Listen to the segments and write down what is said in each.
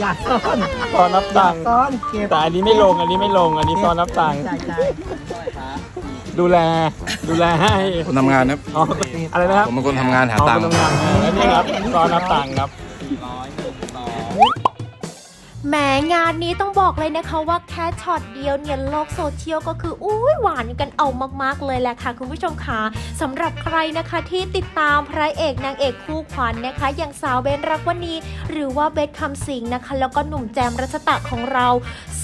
อยากซ่อนซอนนับตังค์ซ่อนเก็บแต่อันนี้ไม่ลงอันนี้ไม่ลงอันนี้ซอนนับตังค์ใช่ใช่ดูแลดูแลให้คนทำงานครับอ๋ออะไรนะครับผมเป็นคนทำงานหาอ๋อตังคุค์ณทำงานให้แล้วนี่ครับซอนนับตังค์ครับ แหมงานนี้ต้องบอกเลยนะคะว่าแค่ช็อตเดียวเนี่ยโลกโซเชียลก็คืออุ้ยหวานกันเอามากๆเลยแหละค่ะคุณผู้ชมค่ะสำหรับใครนะคะที่ติดตามพระเอกนางเอกคู่ขวัญนะคะ อย่างสาวเบนรักวณีหรือว่าเบสคำสิงนะคะ แล้วก็หนุ่มแจมรัชตะของเรา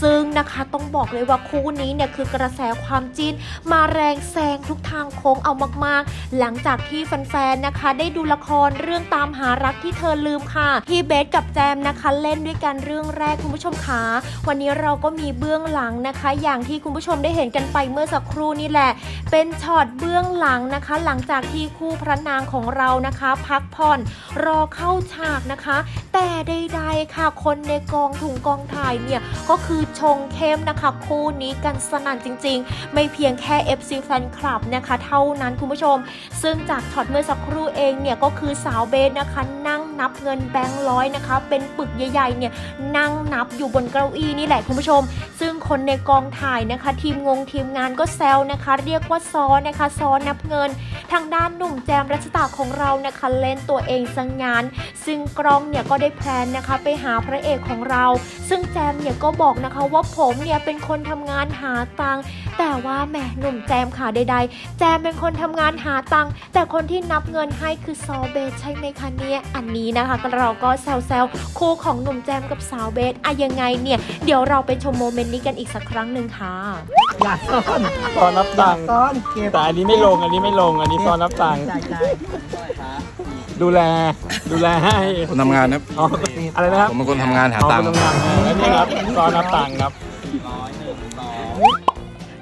ซึ่งนะคะต้องบอกเลยว่าคู่นี้เนี่ยคือกระแสความจิ้นมาแรงแซงทุกทางโค้งเอามากๆ หลังจากที่แฟนๆนะคะ ได้ดูละครเรื่องตามหารักที่เธอลืมค่ะที่เบสกับแจมนะคะ เล่นด้วยกันเรื่องแรกคุณผู้ชมคะวันนี้เราก็มีเบื้องหลังนะคะ อย่างที่คุณผู้ชมได้เห็นกันไปเมื่อสักครู่นี่แหละ เป็นช็อตเบื้องหลังนะคะ หลังจากที่คู่พระนางของเรานะคะ พักผ่อนรอเข้าฉากนะคะ แต่ใด ค่ะคนในกองถุงกองถ่ายเนี่ยก็คือชงเข้มนะคะ คู่นี้กันสนั่นจริง ๆ ไม่เพียงแค่ FC แฟนคลับนะคะ เท่านั้นคุณผู้ชม ซึ่งจากช็อตเมื่อสักครู่เองเนี่ยก็คือสาวเบสนะคะ นั่งนับเงินแบงค์ร้อยนะคะ เป็นปึกใหญ่ๆเนี่ยนั่งนับอยู่บนเก้าอี้นี่แหละคุณผู้ชม ซึ่งคนในกองถ่ายนะคะ ทีมงงทีมงานก็แซวนะคะ เรียกว่าซ้อนนะคะซ้อนนับเงิน ทางด้านหนุ่มแจมรัชตาของเรานะคะเล่นตัวเองสังงาน ซึ่งกล้องเนี่ยก็ได้แพลนนะคะไปหาพระเอกของเรา ซึ่งแจมเนี่ยก็บอกนะคะว่าผมเนี่ยเป็นคนทำงานหาตังค์แต่ว่าแหมหนุ่มแจมค่ะใด ๆ แจมเป็นคนทำงานหาตังค์แต่คนที่นับเงินให้คือซอเบสใช่ไหมคะเนี่ยอันนี้นะคะเราก็แซวๆคู่ของหนุ่มแจมกับสาวเบสอะยังไงเนี่ยเดี๋ยวเราไปชมโมเมนต์นี้กันอีกสักครั้งหนึ่งค่ะอยากซ่อนซอนนับตังค์ซ่อนเก็บแต่อันนี้ไม่ลงอันนี้ไม่ลงอันนี้ซอนนับตังค์ใช่ใช่ดูแลดูแลให้คนทำงานครับอ๋ออะไรนะครับผมเป็นคนทำงานหาอ๋อตังคุค์ณทำงานให้แล้วนี่ครับซอนนับตังค์ครับ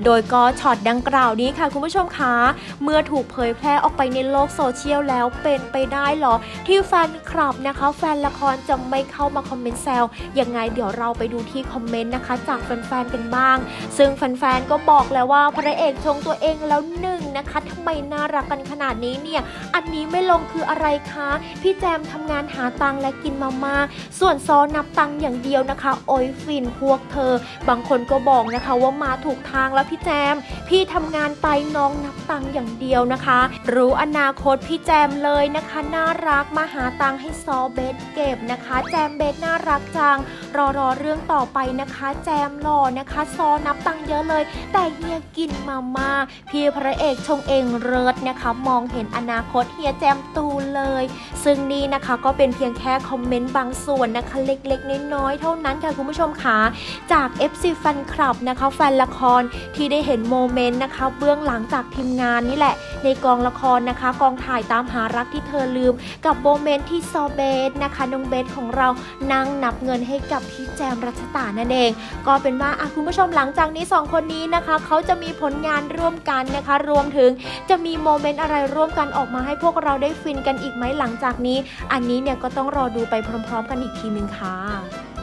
โดยก็ช็อตดังกล่าวนี้ค่ะคุณผู้ชมคะเมื่อถูกเผยแพร่ออกไปในโลกโซเชียลแล้วเป็นไปได้หรอ ที่แฟนคลับนะคะ แฟนละครจะไม่เข้ามาคอมเมนต์แซวยังไงเดี๋ยวเราไปดูที่คอมเมนต์นะคะ จากแฟนๆกันบ้าง ซึ่งแฟนๆก็บอกแล้วว่าพระเอกชงตัวเองแล้วหนึ่งนะคะทำไมน่ารักกันขนาดนี้เนี่ยอันนี้ไม่ลงคืออะไรคะ พี่แจมทำงานหาตังและกินมาม่าส่วนซอนับตังอย่างเดียวนะคะ โอยฟินพวกเธอ บางคนก็บอกนะคะว่ามาถูกทางแล้วพี่แจม พี่ทำงานไปน้องนับตังค์อย่างเดียวนะคะ รู้อนาคตพี่แจมเลยนะคะ น่ารักมาหาตังค์ให้ซอเบสเก็บนะคะ แจมเบสน่ารักจัง รอรอเรื่องต่อไปนะคะ แจมหล่อนะคะ ซอนับ ตังค์เยอะเลย แต่เฮียกินมาม่าพี่พระเอกชงเองเริศนะคะ มองเห็นอนาคตเฮียแจมตูเลย ซึ่งนี่นะคะก็เป็นเพียงแค่คอมเมนต์บางส่วนนะคะ เล็กๆ น้อยๆเท่านั้นค่ะคุณผู้ชมค่ะจาก FC แฟนคลับนะคะ แฟนละครที่ได้เห็นโมเมนต์นะคะ เบื้องหลังจากทีมงานนี่แหละ ในกองละครนะคะ กองถ่ายตามหารักที่เธอลืม กับโมเมนต์ที่ซอเบสนะคะน้องเบสของเรานั่งนับเงินให้กับพี่แจมรัชตานั่นเอง ก็เป็นว่าคุณผู้ชมหลังจากนี้สองคนนี้นะคะเขาจะมีผลงานร่วมกันนะคะ รวมถึงจะมีโมเมนต์อะไรร่วมกันออกมาให้พวกเราได้ฟินกันอีกไหมหลังจากนี้ อันนี้เนี่ยก็ต้องรอดูไปพร้อม ๆ กันอีกทีหนึ่งค่ะ